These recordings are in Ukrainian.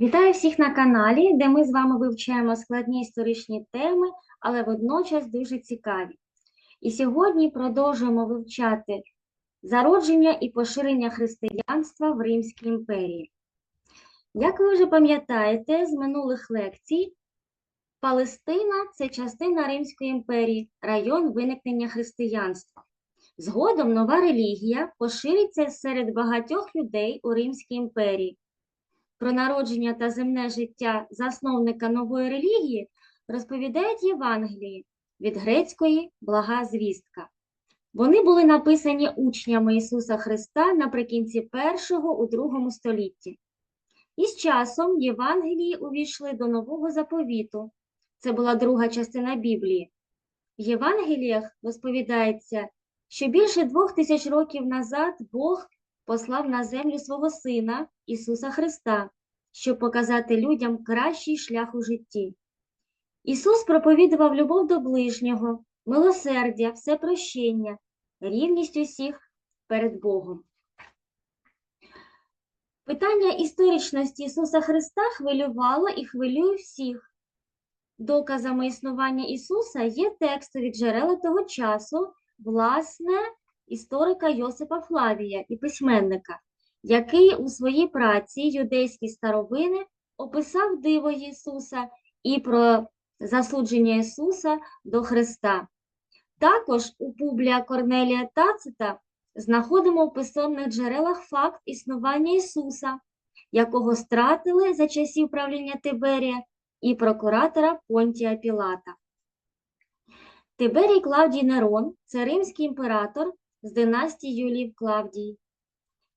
Вітаю всіх на каналі, де ми з вами вивчаємо складні історичні теми, але водночас дуже цікаві. І сьогодні продовжуємо вивчати зародження і поширення християнства в Римській імперії. Як ви вже пам'ятаєте з минулих лекцій, Палестина це частина Римської імперії, район виникнення християнства. Згодом нова релігія пошириться серед багатьох людей у Римській імперії. Про народження та земне життя засновника нової релігії розповідають Євангелії від грецької блага звістка. Вони були написані учнями Ісуса Христа наприкінці першого у другому столітті. І з часом Євангелії увійшли до нового заповіту. Це була друга частина Біблії. В Євангеліях розповідається, що більше двох тисяч років назад Бог послав на землю свого Сина Ісуса Христа, щоб показати людям кращий шлях у житті. Ісус проповідував любов до ближнього, милосердя, всепрощення, рівність усіх перед Богом. Питання історичності Ісуса Христа хвилювало і хвилює всіх. Доказами існування Ісуса є текстові джерела того часу, власне, історика Йосипа Флавія і письменника, який у своїй праці Юдейські старовини описав диво Ісуса і про засудження Ісуса до Христа. Також у Публія Корнелія Тацита знаходимо в писемних джерелах факт існування Ісуса, якого стратили за часів правління Тиберія і прокуратора Понтія Пілата. Тиберій Клавдій Нерон це римський імператор з династії Юлів Клавдій.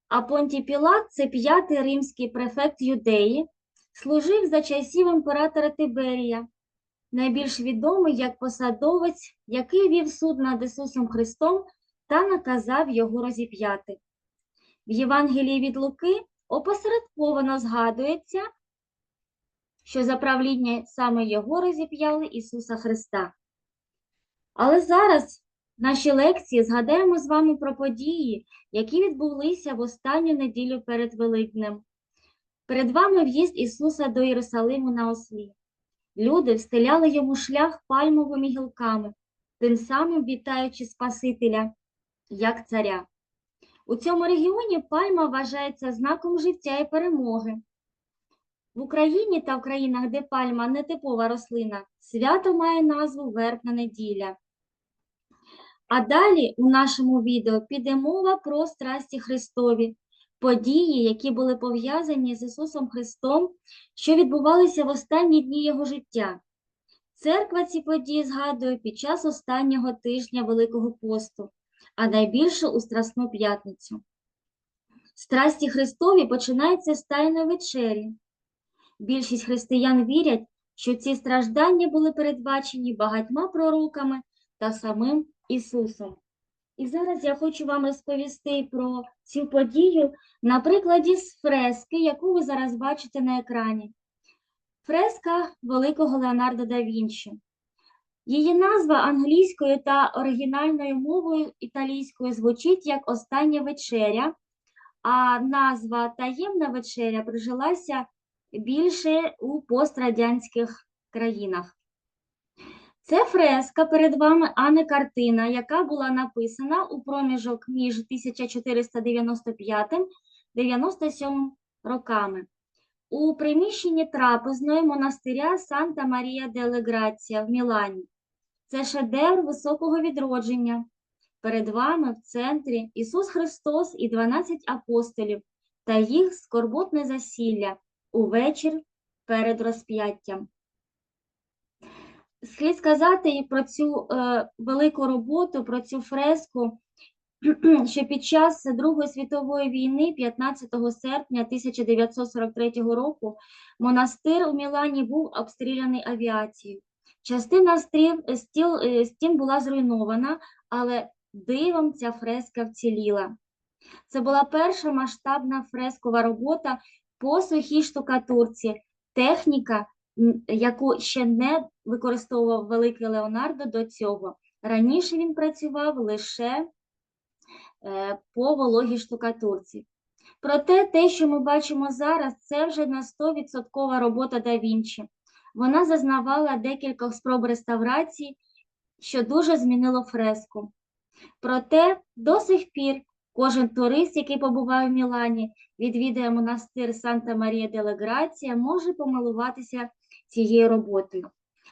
А Понтій Пілат це п'ятий римський префект Юдеї, служив за часів імператора Тиберія, найбільш відомий як посадовець, який вів суд над Ісусом Христом та наказав його розіп'яти. В Євангелії від Луки опосередковано згадується, що за правління саме його розіп'яли Ісуса Христа. Але зараз нашій лекції згадаємо з вами про події, які відбулися в останню неділю перед Великднем. Перед вами в'їзд Ісуса до Єрусалиму на ослі. Люди встеляли йому шлях пальмовими гілками, тим самим вітаючи Спасителя, як царя. У цьому регіоні пальма вважається знаком життя і перемоги. В Україні та в країнах, де пальма не типова рослина, свято має назву Вербна неділя. А далі у нашому відео піде мова про страсті Христові, події, які були пов'язані з Ісусом Христом, що відбувалися в останні дні Його життя. Церква ці події згадує під час останнього тижня Великого посту, а найбільше у Страсну п'ятницю. Страсті Христові починаються з Тайної вечері. Більшість християн вірять, що ці страждання були передбачені багатьма пророками та самим Ісусом. І зараз я хочу вам розповісти про цю подію на прикладі з фрески, яку ви зараз бачите на екрані. Фреска великого Леонардо да Вінчі. Її назва англійською та оригінальною мовою італійською звучить як Остання вечеря, а назва Таємна вечеря прижилася більше у пострадянських країнах. Це фреска перед вами, а не картина, яка була написана у проміжок між 1495-97 роками у приміщенні трапезної монастиря Санта Марія де Грація в Мілані. Це шедевр високого відродження. Перед вами в центрі Ісус Христос і 12 апостолів та їх скорботне засілля у вечір перед розп'яттям. Слід сказати і про цю е, велику роботу, про цю фреску, що під час Другої світової війни, 15 серпня 1943 року, монастир у Мілані був обстріляний авіацією. Частина стріл, стіл, е, стін була зруйнована, але дивом ця фреска вціліла. Це була перша масштабна фрескова робота по сухій штукатурці, техніка, яку ще не використовував великий Леонардо до цього. Раніше він працював лише е, по вологій штукатурці. Проте те, що ми бачимо зараз, це вже на 100% робота да Вінчі. Вона зазнавала декількох спроб реставрації, що дуже змінило фреску. Проте до сих пір кожен турист, який побуває в Мілані, відвідає монастир Санта Марія деле Грація, може помилуватися цією роботою.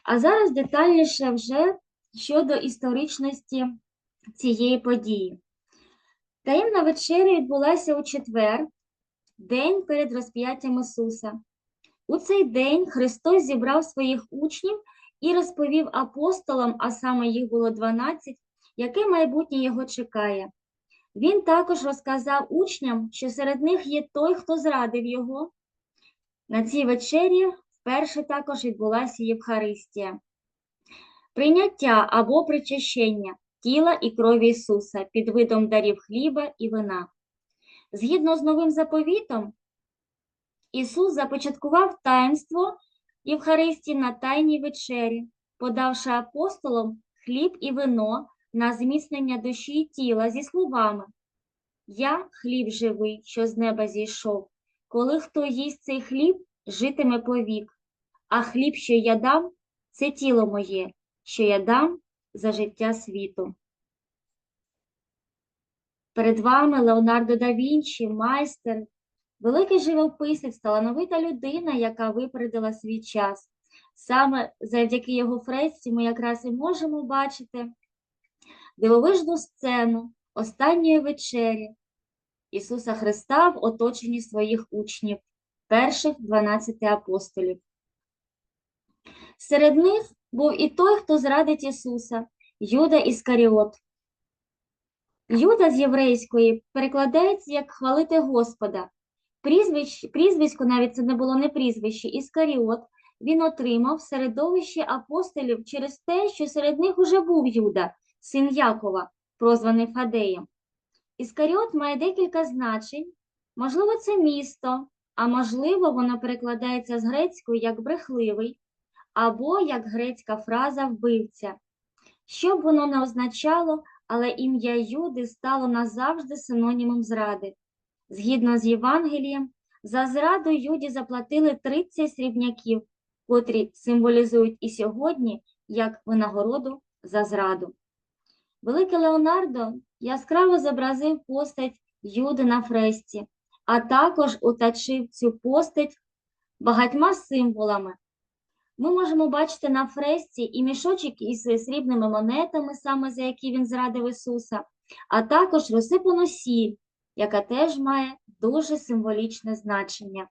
А зараз детальніше вже щодо історичності цієї події. Таємна вечеря відбулася у четвер, день перед розп'яттям Ісуса. У цей день Христос зібрав своїх учнів і розповів апостолам, а саме їх було 12, яке майбутнє його чекає. Він також розказав учням, що серед них є той, хто зрадив його. На цій вечері вперше також відбулася Євхаристія. Прийняття або причащення тіла і крові Ісуса під видом дарів хліба і вина. Згідно з новим заповітом, Ісус започаткував таїнство Євхаристії на Тайній вечері, подавши апостолам хліб і вино на зміцнення душі і тіла зі словами Я хліб живий, що з неба зійшов. Коли хто їсть цей хліб, житиме повік, а хліб, що я дам, це тіло моє, що я дам за життя світу. Перед вами Леонардо да Вінчі, майстер, великий живописець, талановита людина, яка випередила свій час. Саме завдяки його фресці ми якраз і можемо бачити дивовижну сцену останньої вечері Ісуса Христа в оточенні своїх учнів, перших 12 апостолів. Серед них був і той, хто зрадить Ісуса, Юда Іскаріот. Юда з єврейської перекладається як хвалити Господа. Прізвищ, прізвисько навіть це не було не прізвище, Іскаріот він отримав в середовищі апостолів через те, що серед них уже був Юда, син Якова, прозваний Фадеєм. Іскаріот має декілька значень. Можливо, це місто, а можливо, воно перекладається з грецької як брехливий, або як грецька фраза вбивця. Що б воно не означало, але ім'я Юди стало назавжди синонімом зради. Згідно з Євангелієм, за зраду Юді заплатили 30 срібняків, котрі символізують і сьогодні як винагороду за зраду. Великий Леонардо яскраво зобразив постать Юди на фресці, а також уточив цю постать багатьма символами. Ми можемо бачити на фресті і мішочок із срібними монетами, саме за які він зрадив Ісуса, а також розсипану сіль, яка теж має дуже символічне значення.